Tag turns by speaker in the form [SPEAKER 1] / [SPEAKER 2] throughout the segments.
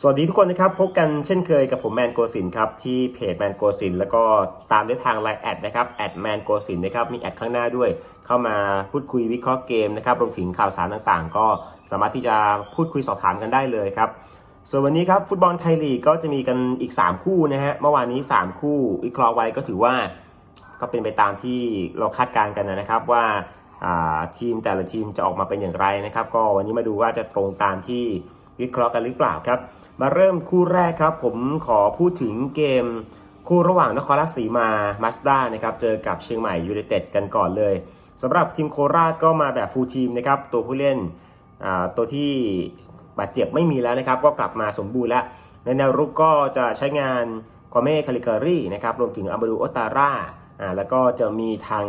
[SPEAKER 1] สวัสดีทุกคนนะครับ พบกันเช่นเคยกับผมแมนโกสินครับ ที่เพจแมนโกสินแล้วก็ตามด้วยทางไลน์แอดนะครับแอดแมนโกสินนะครับ มีแอดข้างหน้าด้วย เข้ามาพูดคุยวิเคราะห์เกมนะครับรวมถึงข่าวสารต่างๆ ก็สามารถที่จะพูดคุยสอบถามกันได้เลยครับ ส่วนวันนี้ครับฟุตบอลไทยลีกก็จะมีกันอีก 3 คู่นะฮะเมื่อวานนี้ 3 คู่วิเคราะห์ไว้ก็ถือว่าก็เป็นไปตามที่เราคาดการณ์กันนะครับว่าอ่าทีมแต่ละทีมจะออกมาเป็นอย่างไรนะครับ ก็วันนี้มาดูว่าจะตรงตามที่วิเคราะห์กันหรือเปล่าครับ มาเริ่มคู่แรกครับผมขอพูดถึงเกมคู่ระหว่างนครราชสีมามาสด้านะครับเจอกับเชียงใหม่ยูไนเต็ดกันก่อนเลยสำหรับทีมโคราชก็มาแบบฟูลทีมนะครับตัวผู้เล่นตัวที่บาดเจ็บไม่มีแล้วนะครับ ก็กลับมาสมบูรณ์แล้วในแนวรุกก็จะใช้งานควาเม่คาลิเกอรี่นะครับรวมถึงอับดูโอตาร่าอ่าแล้วก็จะมีทาง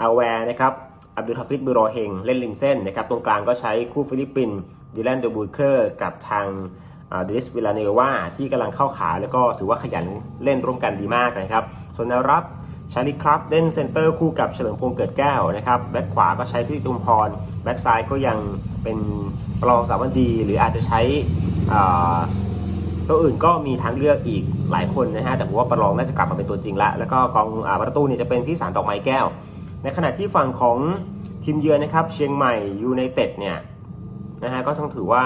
[SPEAKER 1] อาแวร์นะครับอับดุลฮาฟิดบุโรเฮงเล่นริมเส้นนะครับตรงกลางก็ใช้คู่ฟิลิปปินส์ดิแลนเดอบูเคอร์กับทาง เดริสวิลาเนวาที่กำลังเข้าขาแล้วก็ถือว่าขยันเล่นร่วมกันดีมากนะครับส่วนแนวรับชาลิครับเล่นเซนเตอร์คู่กับเฉลิมพงษ์เกิดแก้วนะครับแบ็คขวาก็ใช้พิตุมพรแบ็คซ้ายก็ยังเป็นปลองสาวันดี หรืออาจจะใช้ตัวอื่นก็มีทางเลือกอีกหลายคนนะฮะแต่ผมว่าประลองน่าจะกลับมาเป็นตัวจริงล้วแล้วก็กองอประตูเนี่ยจะเป็นพี่สารดอกไม้แก้ว ในขณะที่ฝั่งของทีมเยือนนะครับเชียงใหม่ยูไนเต็ดเนี่ยนะฮะก็ต้องถือว่า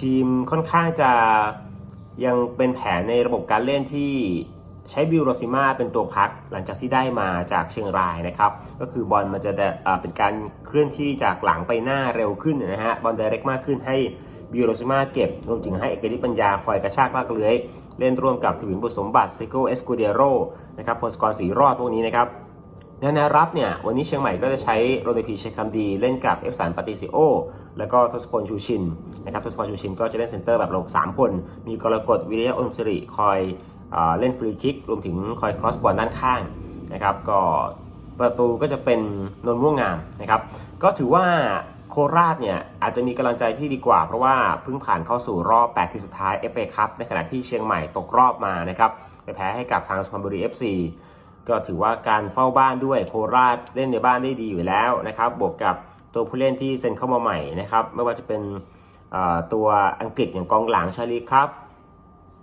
[SPEAKER 1] ทีมค่อนข้างจะยังเป็นแผนในระบบการเล่นที่ใช้บิลโรซิมาเป็นตัวพักหลังจากที่ได้มาจากเชียงรายนะครับ ก็คือบอลมันจะเป็นการเคลื่อนที่จากหลังไปหน้าเร็วขึ้นนะฮะบอลไดเรกมากขึ้นให้บิโรซิมาเก็บรวมถึงให้เอกฤทธิ์ปัญญาคอยกระชากลากเลื้อย เล่นร่วมกับถวินบุสมบัติซิโกเอสกูเดโรนะครับพลสกรสีรอดพวกนี้นะครับ แนวรับเนี่ยวันนี้เชียงใหม่ก็จะใช้โรเดพีเชคคัมดีเล่นกับเอฟสันปาติซิโอแล้วก็ทศพลชูชินนะครับทศพลชูชินก็จะเล่นเซนเตอร์แบบระบบ3คน มีกรกฎวิริยะอมสิริคอยเอเล่นฟรีคิก รวมถึงคอยครอสบอลด้านข้างนะครับก็ประตูก็จะเป็นนนม่วงงามนะครับก็ถือว่าโคราชเนี่ยอาจจะมีกำลังใจที่ดีกว่า เพราะว่าเพิ่งผ่านเข้าสู่รอบ 8 ทีสุดท้าย FA คัพในขณะที่เชียงใหม่ตกรอบมานะครับไปแพ้ให้กับทางสุพรรณบุรี FC ก็ถือว่าการเฝ้าบ้านด้วยโคราชเล่นในบ้านได้ดีอยู่แล้วนะครับ บวกกับตัวผู้เล่นที่เซ็นเข้ามาใหม่นะครับ ไม่ว่าจะเป็นตัวอังกฤษอย่างกองหลังชาลีครับ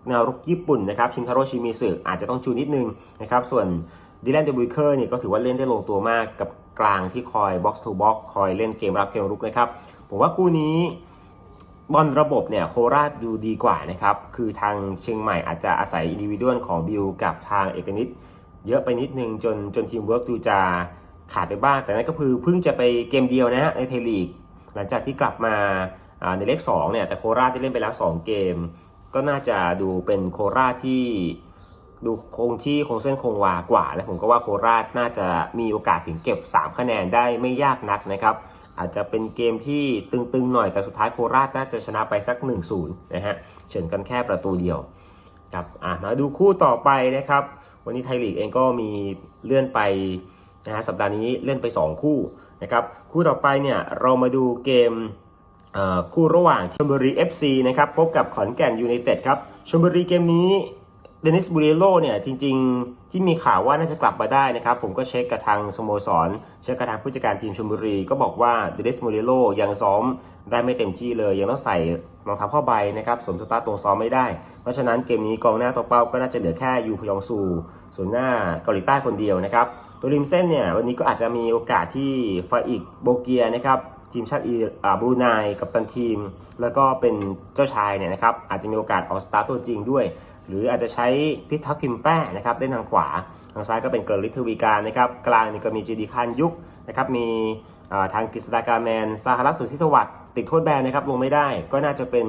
[SPEAKER 1] แนวรุกญี่ปุ่นนะครับชินทาโรชิมิสึอาจจะต้องจูนนิดนึงนะครับส่วนดิแลนเดบุยเคอร์เนี่ยก็ถือว่าเล่นได้ลงตัวมากกับกลางที่คอยบ็อกซ์ทูบ็อกคอยเล่นเกมรับเกมรุกนะครับผมว่าคู่นี้บอลระบบเนี่ยโคราชดูดีกว่านะครับ คือทางเชียงใหม่อาจจะอาศัยอินดิวิดวลของบิลกับทางเอกนิต เยอะไปนิดนึงจนจนทีมเวิร์กดูจะขาดไปบ้าง แต่นั่นก็คือเพิ่งจะไปเกมเดียวนะฮะในเทลีก หลังจากที่กลับมาในเลข2เนี่ยแต่โคราชได้เล่นไปแล้ว 2 เกม ก็น่าจะดูเป็นโคราชที่ดูคงที่คงเส้นคงวากว่าและผมก็ว่าโคราชน่าจะมีโอกาสถึงเก็บ 3 คะแนนได้ไม่ยากนักนะครับ อาจจะเป็นเกมที่ตึงๆหน่อยแต่สุดท้ายโคราชน่าจะชนะไปสัก 1-0นะฮะเฉือนกันแค่ประตูเดียวครับอะมาดูคู่ต่อไปนะครับ วันนี้ไทยลีกเองก็มีเลื่อนไปนะฮะสัปดาห์นี้เล่นไป 2 คู่นะครับคู่ต่อไปเนี่ยเรามาดูเกมคู่ระหว่างชลบุรี FC นะครับพบกับขอนแก่นยูไนเต็ดครับชลบุรีเกมนี้ เดนิสบูเรโลเนี่ยจริงๆ ที่มีข่าวว่าน่าจะกลับมาได้นะครับ ผมก็เช็คกับทางสโมสร เช็คกับทางผู้จัดการทีมชลบุรี ก็บอกว่าเดนิสบูเรโลยังซ้อมได้ไม่เต็มที่เลย ยังต้องใส่รองเท้าผ้าใบนะครับสวมสตาร์ตรงซ้อมไม่ได้ เพราะฉะนั้นเกมนี้กองหน้าตัวเป้าก็น่าจะเหลือแค่ยูพยองซูส่วนหน้าเกาหลีใต้คนเดียวนะครับตัวริมเส้นเนี่ยวันนี้ก็อาจจะมีโอกาสที่ฟาอิกโบเกียนะครับทีมชาติอ่าบรูไนกับตันทีม แล้วก็เป็นเจ้าชายเนี่ยนะครับอาจจะมีโอกาสออกสตาร์ตัวจริงด้วย หรืออาจจะใช้พิทักษ์พิมแป้นะครับเล่นทางขวา ทางซ้ายก็เป็นเกอร์ลิทวีการนะครับกลางนี่ก็มีจีดีคานยุกนะครับมีทางกฤษดากาแมนซาฮารัตสุทธิทวัตติดโทษแบนนะครับลงไม่ได้ก็น่าจะเป็น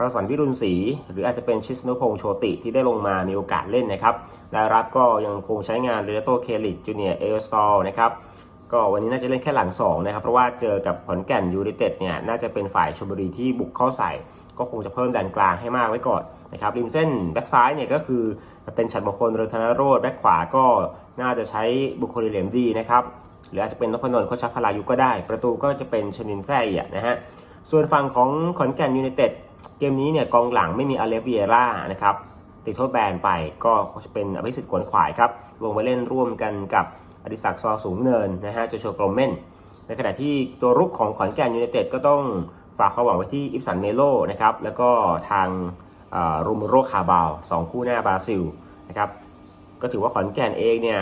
[SPEAKER 1] รสอนวิรุณศรีหรืออาจจะเป็นชิสโนพงษ์โชติที่ได้ลงมามีโอกาสเล่นนะครับรายรับก็ยังคงใช้งานเรโตเคลิตจูเนียเอลสตอลนะครับ ก็วันนี้น่าจะเล่นแค่หลัง2นะครับเพราะว่าเจอกับขอนแก่นยูไนเต็ดเนี่ยน่าจะเป็นฝ่ายชลบุรีที่บุกเข้าใส่ ก็คงจะเพิ่มแดนกลางให้มากไว้ก่อนนะครับริมเส้นแบ็กซ้ายเนี่ยก็คือเป็นฉัดมงคลเรืองธนโรธแบ็กขวาก็น่าจะใช้บุคคลเหลี่ยมดีนะครับหรืออาจจะเป็นนพนนท์โคชพลายุก็ได้ ประตูก็จะเป็นชนินแซ่เอียนะฮะส่วนฝั่งของขอนแก่นยูไนเต็ดเกมนี้เนี่ยกองหลังไม่มีอาเลฟเวียร่านะครับติดโทษแบนไปก็จะเป็นอภิสิทธิ์ขวนขวายครับลงมาเล่นร่วมกันกับ อดิศักดิ์ซอสูงเนินนะฮะจะโชว์กลมเม่น ในขณะที่ตัวรุกของขอนแก่นยูไนเต็ดก็ต้องฝากความหวังไว้ที่อิปสันเมโลนะครับแล้วก็ทางรูมโรคาบาวสองคู่หน้าบราซิลนะครับก็ถือว่าขอนแก่นเองเนี่ย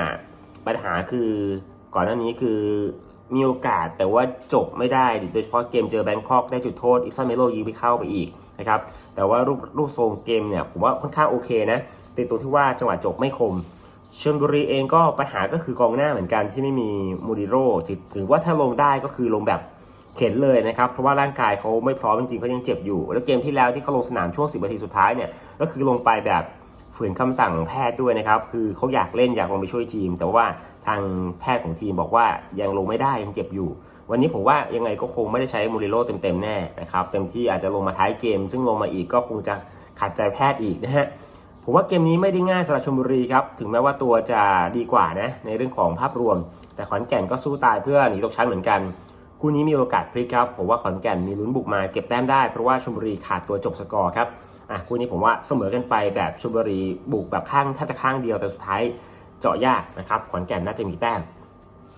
[SPEAKER 1] ปัญหาคือก่อนหน้านี้คือมีโอกาสแต่ว่าจบไม่ได้โดยเฉพาะเกมเจอแบงคอกได้จุดโทษอิปซันเมโลยิงไปเข้าไปอีกนะครับแต่ว่ารูปรูปทรงเกมเนี่ยผมว่าค่อนข้างโอเคนะติดตัวที่ว่าจังหวะจบไม่คม ชลบุรีเองก็ปัญหาก็คือกองหน้าเหมือนกันที่ไม่มีมูริโร่ถือว่าถ้าลงได้ก็คือลงแบบเข็นเลยนะครับ เพราะว่าร่างกายเขาไม่พร้อมจริงๆเขายังเจ็บอยู่ แล้วเกมที่แล้วที่เขาลงสนามช่วง 10นาทีสุดท้ายเนี่ยก็คือลงไปแบบฝืนคำสั่งแพทย์ด้วยนะครับ คือเขาอยากเล่นอยากลงไปช่วยทีม แต่ว่าทางแพทย์ของทีมบอกว่ายังลงไม่ได้ยังเจ็บอยู่ วันนี้ผมว่ายังไงก็คงไม่ได้ใช้มูริโร่เต็มๆแน่นะครับเต็มที่อาจจะลงมาท้ายเกม ซึ่งลงมาอีกก็คงจะขัดใจแพทย์อีกนะฮะ ผมว่าเกมนี้ไม่ได้ง่ายสำหรับชลบุรีครับ ถึงแม้ว่าตัวจะดีกว่านะในเรื่องของภาพรวม แต่ขอนแก่นก็สู้ตายเพื่อหนีตกชั้นเหมือนกัน คู่นี้มีโอกาสพลิกครับ ผมว่าขอนแก่นมีลุ้นบุกมาเก็บแต้มได้ เพราะว่าชลบุรีขาดตัวจบสกอร์ครับ อะคู่นี้ผมว่าเสมอกันไปแบบชลบุรีบุกแบบข้างแทบจะข้างเดียวแต่สุดท้ายเจาะยากนะครับ ขอนแก่นน่าจะมีแต้ม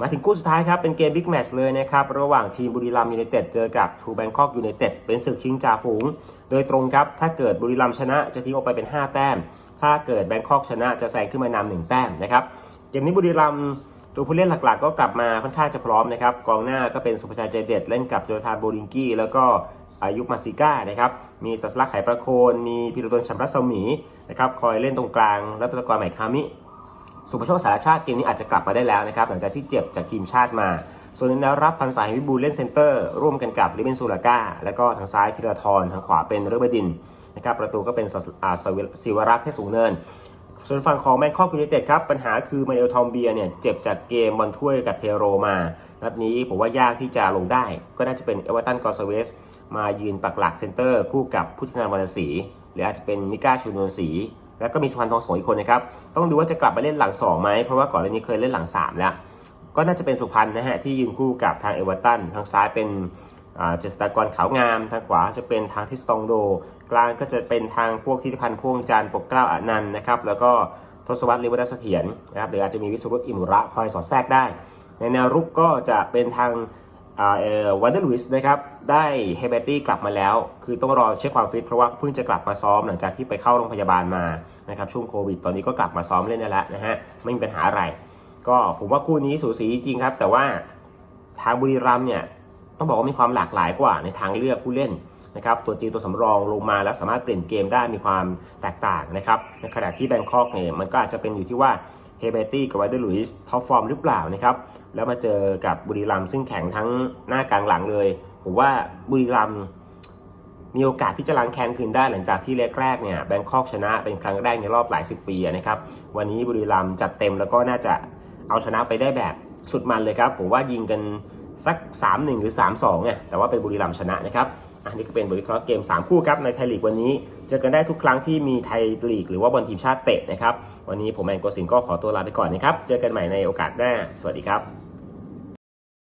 [SPEAKER 1] มาถึงคู่สุดท้ายครับ เป็นเกมบิ๊กแมตช์เลยนะครับ ระหว่างทีมบุรีรัมย์ยูไนเต็ดเจอกับทูแบงคอกยูไนเต็ดเป็นศึกชิงจ่าฝูง โดยตรงครับ ถ้าเกิดบุรีรัมย์ชนะจะทิ้งออกไปเป็น 5 แต้ม ถ้าเกิดแบงคอกชนะจะแซงขึ้นมานำหนึ่งแต้มนะครับเกมนี้บุรีรัมย์ตัวผู้เล่นหลักๆ ก็กลับมาค่อนข้างจะพร้อมนะครับ กองหน้าก็เป็นสุภชัยใจเด็ดเล่นกับโจธานโบลิงกี้แล้วก็อายุมาซิก้านะครับ มีสัสลักไหประโคน มีพิรดลชัมรัศมีนะครับ คอยเล่นตรงกลางแล้วตัวกรใหม่คามิ สุภโชคสารชาติเกมนี้อาจจะกลับมาได้แล้วนะครับหลังจากที่เจ็บจากทีมชาติมา ส่วนในแนวรับพันสายวิบูลเล่นเซนเตอร์ ร่วมกันกับลิเบนซูลาก้าแล้วก็ทางซ้ายธีรทรทางขวาเป็นเรเบดินนะครับประตูก็เป็นสอ่าสวิศิวรักษ์เทศสูงเนิน ส่วนฝั่งของแมนคอกยูไนเต็ดครับปัญหาคือมาเอลทอมเบียเนี่ยเจ็บจากเกมบอลถ้วยกับเทโรมานัดนี้ผมว่ายากที่จะลงได้ ก็น่าจะเป็นเอเวอร์ตันกอร์เซเวสมายืนปักหลักเซนเตอร์คู่กับพุทธนาวรรณศรีหรืออาจจะเป็นมิก้าชูนวลศรี แล้วก็มีสุพรรณทองสงอีกคนนะครับ ต้องดูว่าจะกลับมาเล่นหลังสองไหม เพราะว่าก่อนหน้านี้เคยเล่นหลังสามแล้ว ก็น่าจะเป็นสุพรรณนะฮะที่ยืนคู่กับทางเอเวอร์ตัน ทางซ้ายเป็นเจษฎากรขาวงาม ทางขวาจะเป็นทางทิสตองโด กลางก็จะเป็นทางพวกทิติพันธ์พ่วงจันทร์ปกเกล้าอนันต์นะครับ แล้วก็ทศวรรษลิวัฒน์เสถียรนะครับ หรืออาจจะมีวิสุรุตอิมุระคอยสอดแทรกได้ ในแนวรุกก็จะเป็นทาง วันเดอร์ลุยส์นะครับได้เฮเบตตี้กลับมาแล้ว คือต้องรอเช็คความฟิตเพราะว่าเพิ่งจะกลับมาซ้อมหลังจากที่ไปเข้าโรงพยาบาลมานะครับช่วงโควิด ตอนนี้ก็กลับมาซ้อมเล่นได้แล้วนะฮะไม่มีปัญหาอะไร ก็ผมว่าคู่นี้สูสีจริงครับ แต่ว่าทางบุรีรัมเนี่ยต้องบอกว่ามีความหลากหลายกว่าในทางเลือกผู้เล่นนะครับตัวจริงตัวสำรองลงมาแล้วสามารถเปลี่ยนเกมได้มีความแตกต่างนะครับในขณะที่แบงคอกเนี่ยมันก็อาจจะเป็นอยู่ที่ว่า เฮเบตตี้กับไวเดอร์ลุยส์ท็อปฟอร์มหรือเปล่านะครับ แล้วมาเจอกับบุรีรัมซึ่งแข่งทั้งหน้ากลางหลังเลย ผมว่าบุรีรัมมีโอกาสที่จะล้างแค้นคืนได้หลังจากที่แรกๆเนี่ยแบงคอกชนะเป็นครั้งแรกในรอบหลายสิบปีนะครับ วันนี้บุรีรัมจัดเต็มแล้วก็น่าจะเอาชนะไปได้แบบสุดมันเลยครับ ผมว่ายิงกันสัก 3-1 หรือ 3-2เนี่ยแต่ว่าเป็นบุรีรัมชนะนะครับอันนี้ก็เป็นบทวิเคราะห์เกม 3 คู่ครับในไทยลีกวันนี้ เจอกันได้ทุกครั้งที่มีไทยลีกหรือว่าบอลทีมชาติเตะนะครับ วันนี้ผมแอนโกสินก็ขอตัวลาไปก่อนนะครับ เจอกันใหม่ในโอกาสหน้า สวัสดีครับ